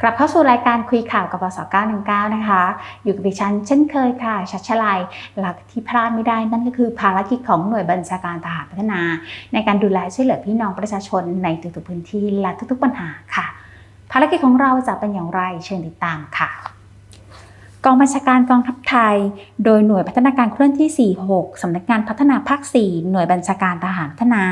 กลับเข้าสู่รายการคุยข่าวกับปส919 นะคะ อยู่กับดิฉันเช่นเคยค่ะ ชัชลัย หลักที่พลาดไม่ได้นั่นก็คือภารกิจของหน่วยบัญชาการทหารพัฒนา ในการดูแลช่วยเหลือพี่น้องประชาชนในทุกๆพื้นที่และทุกๆปัญหาค่ะ ภารกิจของเราจะเป็นอย่างไรเชิญติดตามค่ะ องบัญชาการกองทัพไทย โดยหน่วยพัฒนาการเคลื่อนที่ 46 สำนักงานพัฒนาภาค 4 หน่วยบัญชาการทหารพัฒนา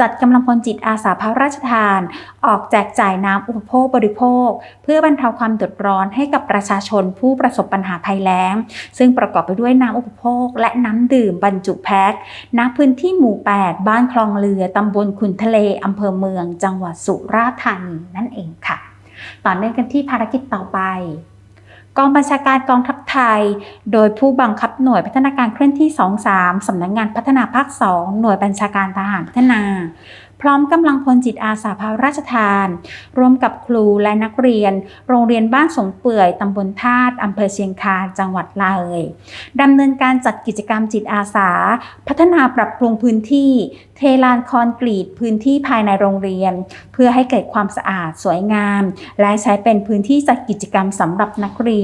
จัดกำลังพลจิตอาสาพระราชทาน ออกแจกจ่ายน้ำอุปโภคบริโภค เพื่อบรรเทาความเดือดร้อนให้กับประชาชนผู้ประสบปัญหาภัยแล้ง ซึ่งประกอบไปด้วยน้ำอุปโภค และน้ำดื่มบรรจุแพ็คณพื้นที่หมู่ 8 บ้านคลองเรือตำบลขุนทะเลอำเภอเมือง จังหวัดสุราษฎร์ธานีนั่นเองค่ะ ต่อเนื่องกันที่ภารกิจต่อไป กองบัญชาการกองทัพไทย โดยผู้บังคับหน่วยพัฒนาการเคลื่อนที่ 23 สำนักงงานพัฒนาภาค 2 หน่วยบัญชาการทหารพัฒนา พร้อมกำลังพลจิตอาสาพาราชทาน ร่วมกับครูและนักเรียน โรงเรียนบ้านสงเปื่อยตำบลธาตุอำเภอเชียงคานจังหวัดเลยดำเนินการจัดกิจกรรมจิตอาสา พัฒนาปรับปรุงพื้นที่ เทลานคอนกรีตพื้นที่ภายในโรงเรียน เพื่อให้เกิดความสะอาดสวยงาม และใช้เป็นพื้นที่จัดกิจกรรมสำหรับนักเรี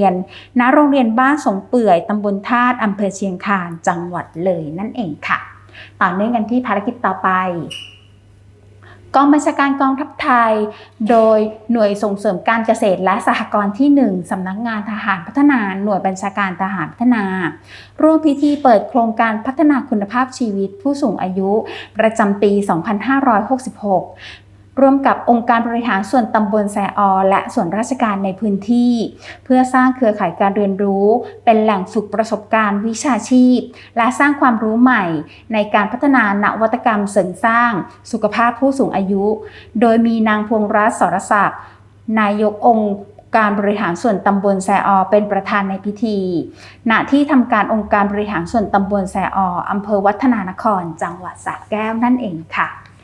ยนณ โรงเรียนบ้านสงเปื่อยตำบลธาตุอำเภอเชียงคาน จังหวัดเลยนั่นเองค่ะ ต่อเนื่องกันที่ภารกิจต่อไปกองบัญชาการกองทัพไทย โดยหน่วยส่งเสริมการเกษตรและสหกรณ์ที่ 1 สำนักงานทหารพัฒนา หน่วยบัญชาการทหารพัฒนา ร่วมพิธีเปิดโครงการพัฒนาคุณภาพชีวิตผู้สูงอายุ ประจำปี 2566 ร่วมกับองค์การบริหารส่วนตำบลแซออ และส่วนราชการในพื้นที่ เพื่อสร้างเครือข่ายการเรียนรู้ เป็นแหล่งฝึกประสบการณ์วิชาชีพ และสร้างความรู้ใหม่ ในการพัฒนานวัตกรรมเสริมสร้าง สุขภาพผู้สูงอายุ โดยมีนางพวงรัตน์สรศักดิ์นายกองค์การบริหารส่วนตำบลแซออ เป็นประธานในพิธี ณ ที่ทำการองค์การบริหารส่วนตำบลแซอออำเภอวัฒนานคร จังหวัดสระแก้วนั่นเองค่ะ